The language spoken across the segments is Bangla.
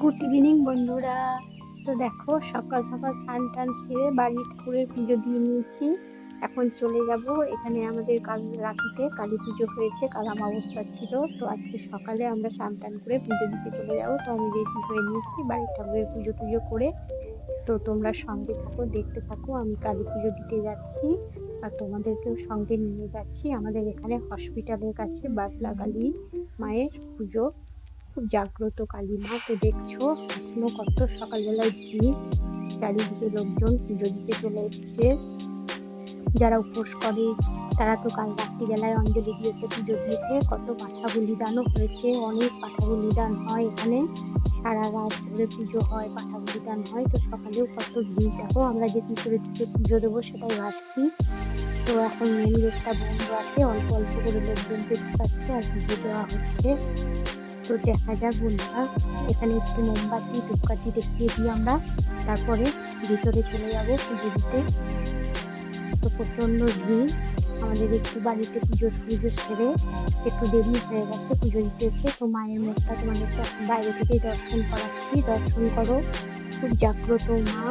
গুড ইভিনিং বন্ধুরা। তো দেখো, সকাল সকাল স্নান টান সেরে বাড়ি ঠাকুরের পুজো দিয়ে নিয়েছি। এখন চলে যাব। এখানে আমাদের কাল রাখিতে। কালী পুজো হয়েছে, কাল অমাবস্যা ছিল। তো আজকে সকালে আমরা স্নান টান করে পুজো দিতে চলে যাব। তো আমি রেডি হয়ে নিয়েছি বাড়ির ঠাকুরের পুজো টুজো করে। তো তোমরা সঙ্গে থাকো, দেখতে থাকো। আমি কালী পুজো দিতে যাচ্ছি আর তোমাদেরকেও সঙ্গে নিয়ে যাচ্ছি। আমাদের এখানে হসপিটালের কাছে বাটলা কালী মায়ের পুজো জাগ্রত কালী মা, তো দেখছ এখনও কত সকালবেলায় ভিড় চারিদিকে লোকজন পুজো দিতে চলে এসছে। যারা উপোস করে, তারা তো কাল রাত্রিবেলায় অঞ্জলি দিয়েছে, পুজো দিয়েছে। কত পাঠা বলিদানও হয়েছে, অনেক পাঠা বলিদান হয় এখানে। সারা রাত ধরে পুজো হয়, পাঠা বলিদান হয়, তো সকালেও কত ভিড় দেখো আমরা যে কি করে দিতে পুজো দেবো সেটাই ভাবছি। তো এখন মেন গেটটা বন্ধ আছে, অল্প অল্প করে লোকজন দেখতে পাচ্ছে আর পুজো দেওয়া হচ্ছে। তো দেখা যাক বন্ধুরা, এখানে একটু মোমবাতি, ধূপকাঠি দেখিয়ে দিই আমরা। তারপরে ভিতরে চলে যাব পুজো দিতে। তো প্রচণ্ড ভিড়। আমাদের একটু বাড়িতে পুজো পুজো সেরে একটু দেরি হয়ে গেছে পুজো দিতে এসে। তো মায়ের মুখটা তোমাদেরকে বাইরে থেকেই দর্শন করাচ্ছি। দর্শন করো, খুব জাগ্রত মা।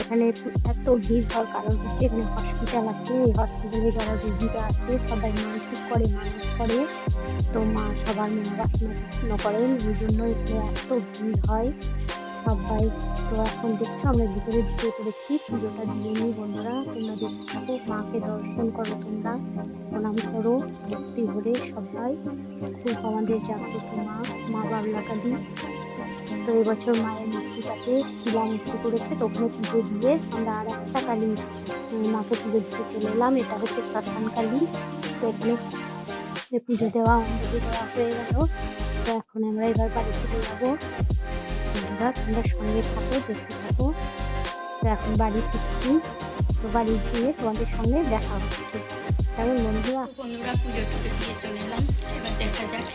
এখানে এত ভিড় হওয়ার কারণ হচ্ছে এখানে হসপিটাল আছে, এই হসপিটালে যারা রুগীরা আছে, সবাই মানসিক করে, মানুষ করে। তো মা সবার মনোবাসনা করেন এই জন্য এখানে এত ভিড় হয়। সবাই তো এখন দেখছ, আমরা ভিতরে ঢুকে পড়েছি। পুজোটা দিয়ে নিই বন্ধুরা, তোমরা থাকো, মাকে দর্শন করো তোমরা। প্রণাম করো, ভক্তি ভরে সবাই। খুব আমাদের জাগ্রত মা মা বাবলা কালী তো এবছর মায়ের মূর্তিটাকে শিলা মূর্তি করেছে, তো ওখানে পুজো দিয়ে আমরা আর একটা কালী মাকে পুজো দিতে চলে এলাম। এটা হচ্ছে শ্মশান কালী। তো এখানে পুজো দেওয়া অঞ্জলি দেওয়া হয়ে গেল। তো এখন আমরা এবার বাড়ি চলে যাব। বন্ধুরা তোমরা সঙ্গে থাকো দেখতে থাকো। তো এখন বাড়ি ফিরছি। তো বাড়ি গিয়ে তোমাদের সঙ্গে দেখা হচ্ছে। কেমন বন্ধুরা? বন্ধুরা পুজো টুজো দিয়ে চলে এলাম। এবার দেখা যাক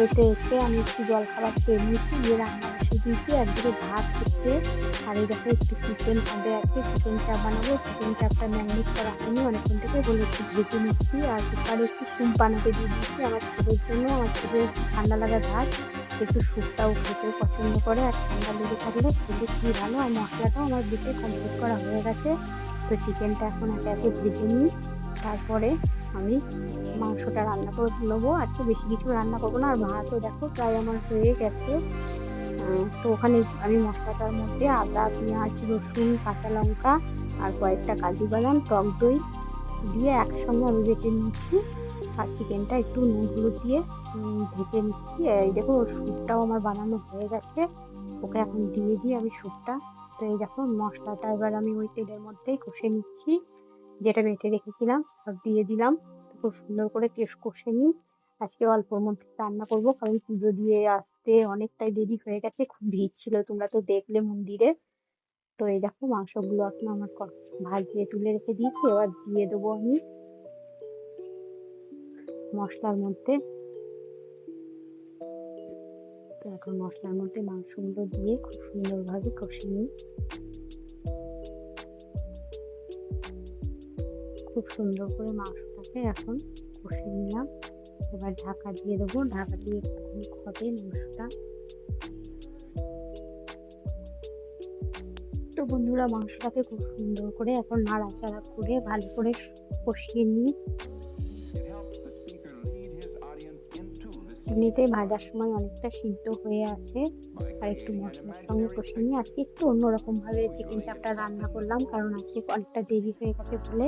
তো এতে এসে আমি একটু জল খাবার খেয়ে নিয়েছি, দিয়ে রান্না বসে দিয়েছি। একদিকে ভাত হচ্ছে, আর এই দেখো একটু চিকেন হবে আছে। চিকেন চাপ বানাবো চিকেন চাপটা ম্যারিনেট করা হয়নি অনেকক্ষণ থেকে বলে একটু ভেজে নিচ্ছি। আর কুকারে একটু স্যুপ বানাতে দিয়ে দিচ্ছি আমার ছেলের জন্য। আমার ছেলে ঠান্ডা লাগা ভাত, একটু স্যুপটাও খেতে পছন্দ করে। আর ঠান্ডা লেগে থাকলে খেতে কি ভালো। আর মশলাটাও আমার বেশি কমপ্লিট করা হয়ে গেছে। তো চিকেনটা এখন একে একে ভেজে নিই। তারপরে আমি মাংসটা রান্না করে নেব আর আজকে বেশি কিছু রান্না করব না। আর ভাতও দেখো প্রায় আমার হয়ে গেছে। তো ওখানে আমি মশলাটার মধ্যে আদা, পেঁয়াজ, রসুন, কাঁচা লঙ্কা আর কয়েকটা কাজু বাদাম, টক দই দিয়ে একসঙ্গে আমি বেটে নিচ্ছি। আর চিকেনটা একটু নুন হলুদ দিয়ে ভেজে নিচ্ছি। এই দেখো স্যুপটাও আমার বানানো হয়ে গেছে। ওকে এখন দিয়ে দিই আমি স্যুপটা। তো এই দেখো মশলাটা এবার আমি ওই তেলের মধ্যেই কষে নিচ্ছি। যেটা বেটে রেখেছিলাম, সব দিয়ে দিলাম। খুব সুন্দর করে কেশ কষে নিই। আজকে অল্পর মধ্যে রান্না করব, কারণ পুজো দিয়ে আসতে অনেকটাই দেরি হয়ে গেছে, খুব ভিড় ছিল, তোমরা তো দেখলে মন্দিরে। তো এই দেখো, মাংসগুলো এখন আমার ভাজিয়ে তুলে রেখে দিয়েছি, এবার দিয়ে দেবো আমি মশলার মধ্যে। তো এখন মশলার মধ্যে মাংসগুলো দিয়ে খুব সুন্দরভাবে কষে নিই। খুব সুন্দর করে মাংসটাকে এখন কষে নিলাম। এবার ঢাকা দিয়ে দেবো। ঢাকা দিয়ে একটুখানি হবে মাংসটা তো বন্ধুরা মাংসটাকে খুব সুন্দর করে এখন নাড়াচাড়া করে ভালো করে কষিয়ে নিই। এমনিতে ভাজার সময় অনেকটা সিদ্ধ হয়ে আছে। আর একটু মশলার সঙ্গে কষিয়ে নিয়ে আজকে একটু অন্যরকম ভাবে চিকেন চাপটা রান্না করলাম, কারণ আজকে অনেকটা দেরি হয়ে গেছে বলে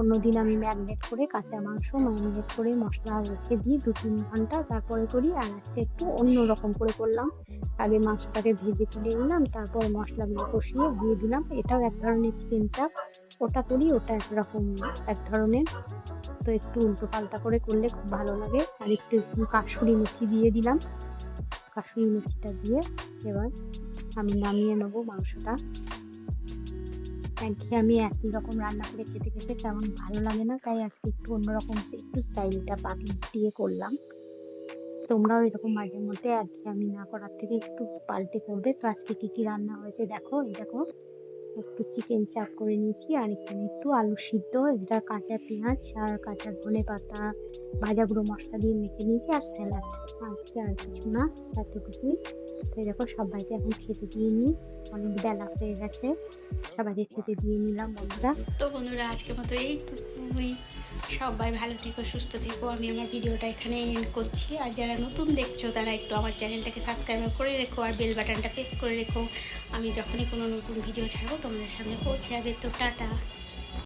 অন্যদিন আমি ম্যারিনেট করে কাঁচা মাংস ম্যারিনেট করে মশলা রেখে দিই দু তিন ঘণ্টা, তারপরে করি। আর আজকে একটু অন্য রকম করে করলাম। আগে মাংসটাকে ভেজে তুলে নিলাম, তারপর মশলাগুলো কষিয়ে দিয়ে দিলাম। এটাও এক ধরনের চিকেন চাপ ওটা করি, ওটা একরকম এক ধরনের। একটু উল্টো পাল্টা করে করলে খুব ভালো লাগে। আর একটু একটু কাসুরি মেথি দিয়ে দিলাম। কাসুরি মেথিটা দিয়ে এবার আমি নামিয়ে নেব মাংসটা। একঘেয়ে আমি একই রকম রান্না করে খেতে খেতে তেমন ভালো লাগে না, তাই আজকে একটু অন্যরকম একটু স্টাইলটা পাল্টিয়ে করলাম। তোমরাও এরকম মাঝে মধ্যে একঘেয়ে আমি না করার থেকে একটু পাল্টে করবে। তো আজকে কী কী রান্না হয়েছে দেখো, এই দেখো। একটু চিকেন চাপ করে নিয়েছি আর এখানে একটু আলু সিদ্ধ এটা কাঁচা পেঁয়াজ আর কাঁচা ধনে পাতা, ভাজা গুঁড়ো মশলা দিয়ে মেখে নিয়েছি আর স্যালাড। আজকে আর কিছু না, এতটুকুই। তো দেখো, সবাইকে এখন খেতে দিয়ে নিই। অনেক বেলা হয়ে গেছে, সবাইকে খেতে দিয়ে নিলাম, বন্ধুরা। তো বন্ধুরা আজকে মতো এইটুকুই। সবাই ভালো থেকো, সুস্থ থেকো। আমি আমার ভিডিওটা এখানে এন্ড করছি। আর যারা নতুন দেখছ, তারা একটু আমার চ্যানেলটাকে সাবস্ক্রাইব করে রেখো আর বেল বাটনটা প্রেস করে রেখো। আমি যখনই কোনো নতুন ভিডিও ছাড়বো তোমাদের সামনে পৌঁছে যাবে তো টাটা।